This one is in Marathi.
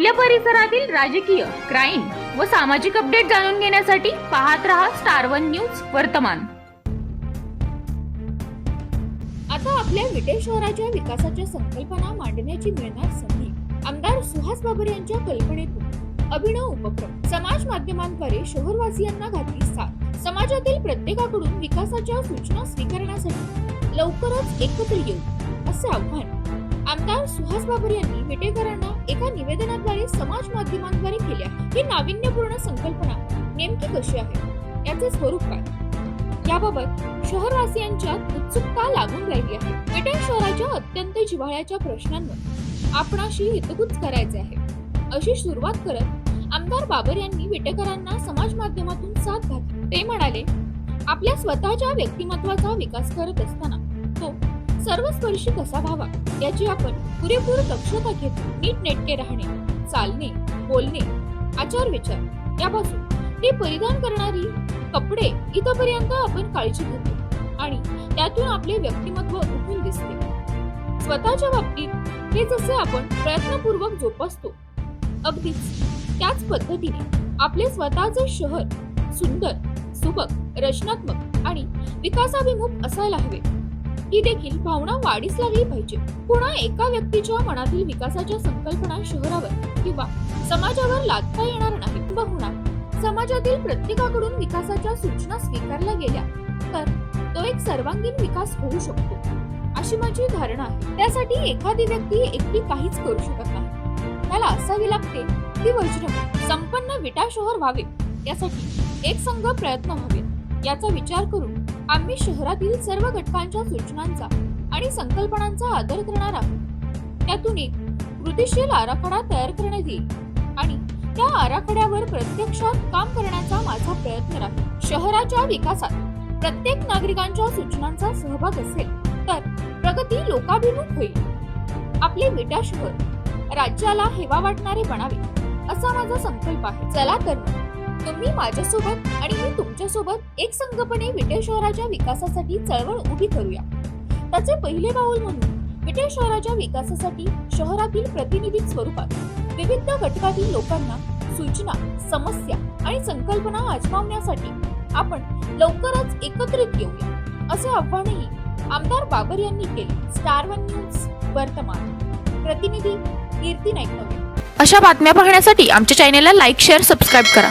आपल्या परिसरातील राजकीय क्राईम व सामाजिक अपडेट जाणून घेण्यासाठी पाहत रहा स्टार वन न्यूज वर्तमान. आता आपल्या विटे शहराच्या विकासाच्या संकल्पना मांडण्याची मिळणार संधी आमदार सुहास बाबर यांच्या कल्पनेतून. अभिनव उपक्रम समाज माध्यमांद्वारे शहरवासियांना घातली साथ. समाजातील प्रत्येकाकडून विकासाच्या सूचना स्वीकारण्यासाठी लवकरच एकत्र येऊ असे आव्हान आमदार सुहास बाबर यांनी विटेकरांना एका निवेदनाद्वारे समाज माध्यमांद्वारे केले आहे ही नाविन्यपूर्ण संकल्पना नेमकी कशी आहे? याचे स्वरूप काय? याबाबत शहरवासियांच्यात उत्सुकता लागून राहिली आहे. विटे शहराच्या अत्यंत जिव्हाळ्याच्या प्रश्नांवर आपणाशी हितगुज करायचे आहे. अशी सुरुवात करत आमदार बाबर यांनी विटेकरांना समाज माध्यमातून साथ घातली. ते म्हणाले आपल्या स्वतःच्या व्यक्तिमत्वाचा विकास करत असताना सर्वस्पर्शी कसा व्हावा याची आपण पुरेपूर दक्षता घेतो नीटनेटके राहणे चालणे बोलणे आचार विचार यापासून ते परिधान करणारी कपडे इथपर्यंत आपण काळजी घेतो आणि त्यातून आपले व्यक्तिमत्व उठून दिसते. स्वतःच्या बाबतीत हे जसे आपण प्रयत्नपूर्वक जोपासतो अगदीच त्याच पद्धतीने आपले स्वतःचे शहर सुंदर सुबक रचनात्मक आणि विकासाभिमुख असायला हवे. ही देखील भावना वाढीस लागली पाहिजे. पुन्हा एका व्यक्तीच्या मनातील विकासाच्या संकल्पना शहरावर किंवा समाजावर लादता येणार नाही बहुना समाजातील प्रत्येकाकडून विकासाच्या सूचना स्वीकारल्या गेल्या तर तो एक सर्वांगीण विकास होऊ शकतो अशी माझी धारणा आहे. त्यासाठी एखादी व्यक्ती एकटी काहीच करू शकत नाही. त्याला असावी लागते ती वज्र संपन्न विटा शहर व्हावे यासाठी एक संघ प्रयत्न व्हावेत. याचा विचार करून आम्ही शहरातील सर्व घटकांच्या सूचनांचा आणि संकल्पनांचा आदर करणार आहोत. त्यातून एक कृतीशील आराखडा तयार करण्यात येईल आणि त्या आराखड्यावर प्रत्यक्षात काम करण्याचा माझा प्रयत्न राहील. शहराच्या विकासात प्रत्येक नागरिकांच्या सूचनांचा सहभाग असेल तर प्रगती लोकाभिमुख होईल. आपले विटा शहर राज्याला हेवा वाटणारे बनावे असा माझा संकल्प आहे. चला तर मग, तुम्ही माझ्यासोबत आणि मी तुमच्यासोबत एक संघपणे विटे शहराच्या विकासासाठी चळवळ उभी करूया. त्याचे पहिले पाऊल म्हणून विटे शहराच्या विकासासाठी शहरातील प्रतिनिधी स्वरूपात विविध घटकातील लोकांना सूचना समस्या आणि संकल्पना आजमावण्यासाठी आपण लवकरच एकत्रित येऊया असे आव्हानही आमदार बाबर यांनी केले. स्टार वन न्यूज वर्तमान. प्रतिनिधी कीर्ती नाईक अशा बातम्या पाहण्यासाठी आमच्या चॅनेलला लाईक शेअर सबस्क्राईब करा.